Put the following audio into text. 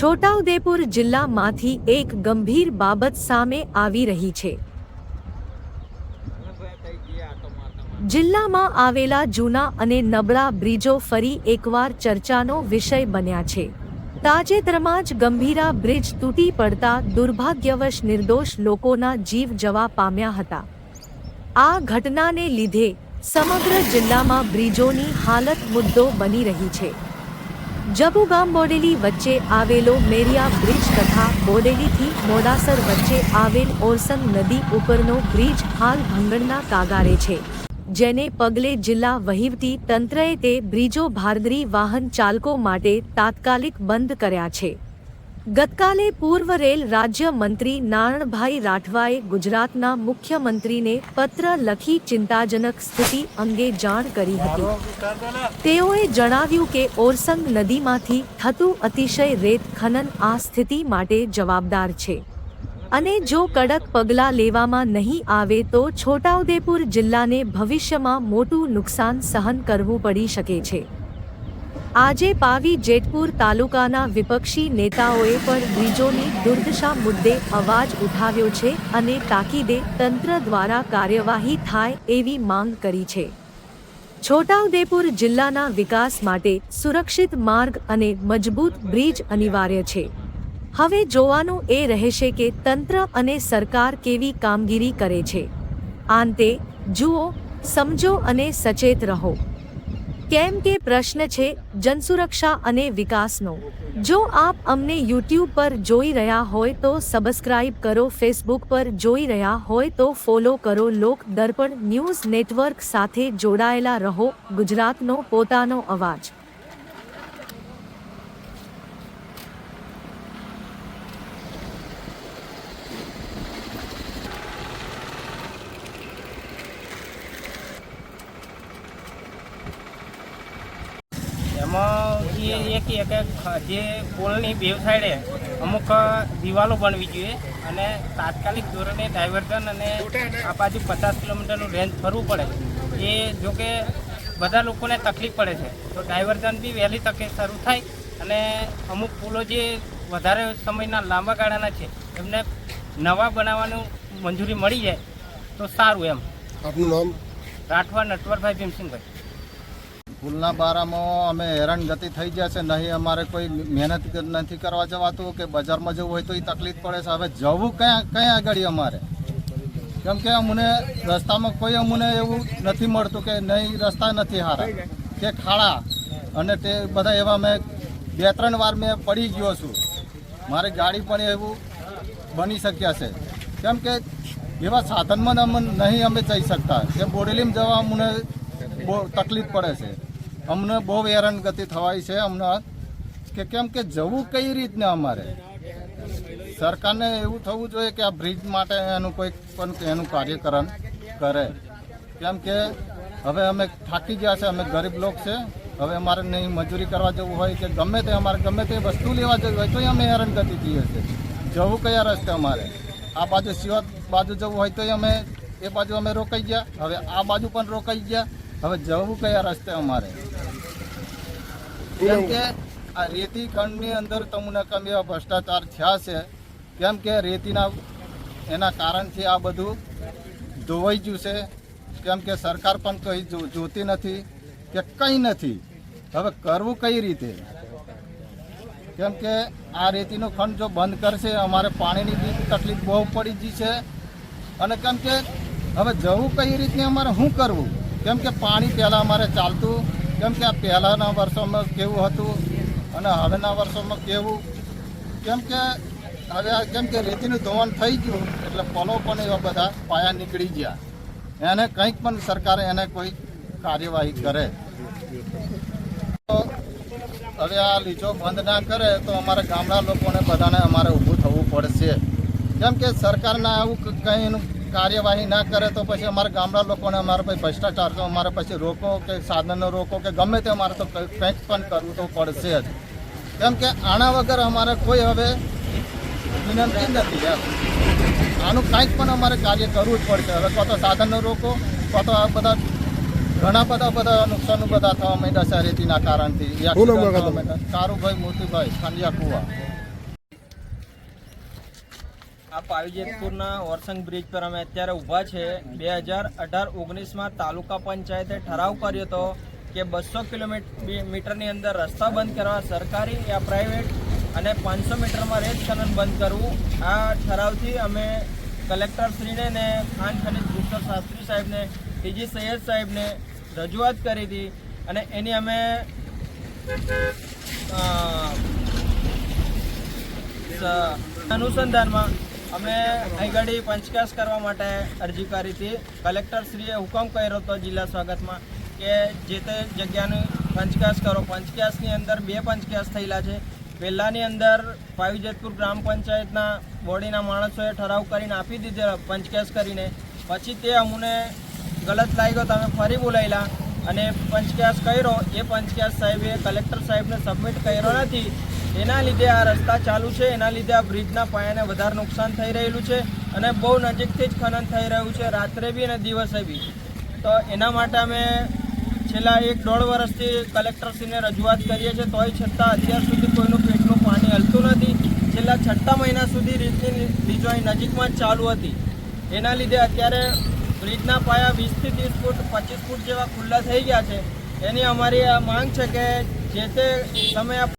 છોટાઉદેપુર જિલ્લામાંથી એક ગંભીર બાબત સામે આવી રહી છે. જિલ્લામાં આવેલા જૂના અને નબળા બ્રિજો ફરી એકવાર ચર્ચાનો વિષય બન્યા છે. તાજેતરમાં જ ગંભીરા બ્રિજ તૂટી પડતા દુર્ભાગ્યવશ નિર્દોષ લોકોના જીવ જવા પામ્યા હતા. આ ઘટનાને લીધે સમગ્ર જિલ્લામાં બ્રિજોની હાલત મુદ્દો બની રહી છે. જબુગામ બોડેલી વચ્ચે આવેલો મેરિયા બ્રિજ તથા બોડેલીથી મોડાસર વચ્ચે આવેલ ઓરસંગ નદી ઉપરનો બ્રિજ હાલ ભંગણના કાગારે છે, જેને પગલે જિલ્લા વહીવટી તંત્રએ તે બ્રિજો ભારદરી વાહન ચાલકો માટે તાત્કાલિક બંધ કર્યા છે. ગતકાલે પૂર્વ રેલ રાજ્ય મંત્રી નારણભાઈ રાઠવાએ ગુજરાતના મુખ્યમંત્રીને પત્ર લખી ચિંતાજનક સ્થિતિ અંગે જાણ કરી હતી. તેઓએ જણાવ્યું કે ઓરસંગ નદીમાંથી થતું અતિશય રેત ખનન આ સ્થિતિ માટે જવાબદાર છે. અને જો કડક પગલાં લેવામાં નહીં આવે તો છોટાઉદેપુર જિલ્લાને ભવિષ્યમાં મોટું નુકસાન સહન કરવું પડી શકે છે. આજે પાવી જેતપુર તાલુકાના વિપક્ષી નેતાઓએ પણ બ્રિજોની દુર્દશા મુદ્દે અવાજ ઉઠાવ્યો છે અને તાકીદે તંત્ર દ્વારા કાર્યવાહી થાય એવી માંગ કરી છે. છોટાઉદેપુર જિલ્લાના વિકાસ માટે સુરક્ષિત માર્ગ અને મજબૂત બ્રિજ અનિવાર્ય છે. હવે જોવાનું એ રહેશે કે તંત્ર અને સરકાર કેવી કામગીરી કરે છે. આંતે જુઓ, સમજો અને સચેત રહો. કેમ કે પ્રશ્ન છે જનસુરક્ષા અને વિકાસનો. જો આપ અમને યુટ્યુબ પર જોઈ રહ્યા હોય તો સબસ્ક્રાઇબ કરો ફેસબુક પર જોઈ રહ્યા હોય તો ફોલો કરો. લોક દર્પણ ન્યૂઝ નેટવર્ક સાથે જોડાયેલા રહો. ગુજરાતનો પોતાનો અવાજ. એમાં એ એક કે જે પુલની બેવ સાઈડે અમુક દિવાલો બનવી જોઈએ અને તાત્કાલિક ધોરણે ડાયવર્ઝન અને આ બાજુ પચાસ કિલોમીટરનું રેન્જ ફરવું પડે. એ જોકે બધા લોકોને તકલીફ પડે છે. તો ડાયવર્ઝન બી વહેલી તકે શરૂ થાય અને અમુક પુલો જે વધારે સમયના લાંબા ગાળાના છે એમને નવા બનાવવાનું મંજૂરી મળી જાય તો સારું એમ. આપનું નામ? રાઠવા નટવરભાઈ ભીમસિંહભાઈ. પુલના બારામાં અમે હેરાનગતિ થઈ ગયા છે. નહીં અમારે કોઈ મહેનત નથી કરવા જવાતું કે બજારમાં જવું હોય તો એ તકલીફ પડે છે. હવે જવું ક્યાં ક્યાં આગળ અમારે? કેમ કે અમને રસ્તામાં કોઈ અમને એવું નથી મળતું કે નહીં, રસ્તા નથી સારા કે ખાડા. અને તે બધા એવા મેં બે, ત્રણ વાર મેં પડી ગયો છું. મારી ગાડી પણ એવું બની શક્યા છે. કેમ કે એવા સાધનમાં અમે નહીં અમે જઈ શકતા. કે બોડેલીમાં જવા અમને બહુ તકલીફ પડે છે. અમને બહુ હેરાનગતિ થવાય છે અમને કે કેમ કે જવું કઈ રીતના અમારે? સરકારને એવું થવું જોઈએ કે આ બ્રિજ માટે એનું કોઈ પણ એનું કાર્યકરણ કરે. કેમ કે હવે અમે થાકી ગયા છે, અમે ગરીબ લોક છે. હવે અમારે નહીં મજૂરી કરવા જવું હોય કે ગમે તે અમારે ગમે તે વસ્તુ લેવા જવું હોય તો અમે હેરાનગતિ થઈએ છે જવું કયા રસ્તે અમારે? આ બાજુ સિવાત બાજુ જવું હોય તો અમે એ બાજુ અમે રોકાઈ ગયા. હવે આ બાજુ પણ રોકાઈ ગયા. હવે જવું કયા રસ્તે અમારે? કેમ કે આ રેતી ખંડની અંદર તમને કમ એવા ભ્રષ્ટાચાર થયા છે કેમ કે રેતીના એના કારણથી આ બધું ધોવાઈ ગયું છે કેમ કે સરકાર પણ કંઈ જોતી નથી કે કંઈ નથી. હવે કરવું કઈ રીતે? કેમ કે આ રેતીનો ખંડ જો બંધ કરશે અમારે પાણીની બી તકલીફ બહુ પડી ગઈ છે. અને કેમ કે હવે જવું કઈ રીતે? અમારે શું કરવું? કેમ કે પાણી પહેલાં અમારે ચાલતું કેમ કે આ પહેલાંના વર્ષોમાં કેવું હતું અને હવેના વર્ષોમાં કેવું? કેમ કે હવે કેમ કે રેતીનું ધોવાણ થઈ ગયું એટલે પલો પણ એવા બધા પાયા નીકળી ગયા. એને કંઈક પણ સરકારે એને કોઈ કાર્યવાહી કરે. હવે આ લીચો બંધ ના કરે તો અમારા ગામડા લોકોને બધાને અમારે ઊભું થવું પડશે. કેમ કે સરકારના આવું કંઈનું કાર્યવાહી ના કરે તો પછી અમારા ગામડા લોકોને અમારે પછી ભ્રષ્ટાચાર તો અમારે પછી રોકો કે સાધનો રોકો કે ગમે તે અમારે તો કંઈક પણ કરવું તો પડશે જ. કેમ કે આના વગર અમારે કોઈ હવે વિનંતી નથી એમ. આનું કાંઈક પણ અમારે કાર્ય કરવું જ પડશે. હવે કાં તો સાધનો રોકો કાં તો આ બધા ઘણા બધા બધા નુકસાનો બધા થવા માંડ્યા છે રેતીના કારણથી. કારુભાઈ મોતીભાઈ ખાંડિયા કુવા. પાવીજેતપુરના ઓરસંગ બ્રિજ પર અમે અત્યારે ઊભા છે. બે હજાર અઢાર ઓગણીસમાં તાલુકા પંચાયતે ઠરાવ કર્યો હતો કે બસો કિલોમીટરની અંદર રસ્તા બંધ કરવા સરકારી યા પ્રાઇવેટ અને પાંચસો મીટરમાં રેત ખનન બંધ કરવું. આ ઠરાવથી અમે કલેક્ટરશ્રીને ને ખાન ખનીજ ભૂષણ શાસ્ત્રી સાહેબને ટીજી સૈયદ સાહેબને રજૂઆત કરી હતી અને એની અમે અનુસંધાનમાં અમે અહીં ઘડી પંચકાશ કરવા માટે અરજી કરી હતી કલેક્ટરશ્રીએ હુકમ કર્યો હતો જિલ્લા સ્વાગતમાં કે જે તે જગ્યાનું પંચકાશ કરો. પંચકાશની અંદર બે પંચકાશ થયેલા છે. પહેલાંની અંદર પાવીજતપુર ગ્રામ પંચાયતના બોડીના માણસોએ ઠરાવ કરીને આપી દીધેલો પંચકાશ કરીને. પછી તે અમને ગલત લાગ્યો તમે ફરી બોલાયેલા અને પંચકાશ કર્યો. એ પંચક્યાસ સાહેબે કલેક્ટર સાહેબને સબમિટ કર્યો નથી. એના લીધે આ રસ્તા ચાલુ છે. એના લીધે આ બ્રિજના પાયાને વધારે નુકસાન થઈ રહેલું છે અને બહુ નજીકથી જ ખનન થઈ રહ્યું છે. રાત્રે બી અને દિવસે બી. તો એના માટે અમે છેલ્લા એક દોઢ વર્ષથી કલેક્ટરશ્રીને રજૂઆત કરીએ છીએ. તોય છતાં અત્યાર સુધી કોઈનું પેટનું પાણી હલતું નથી. છેલ્લા છઠ્ઠા મહિના સુધી રીતની અહીં નજીકમાં જ ચાલુ હતી. એના લીધે અત્યારે બ્રિજના પાયા વીસથી ત્રીસ ફૂટ, પચીસ ફૂટ જેવા ખુલ્લા થઈ ગયા છે. એની અમારી આ માંગ છે કે જે તે સમયે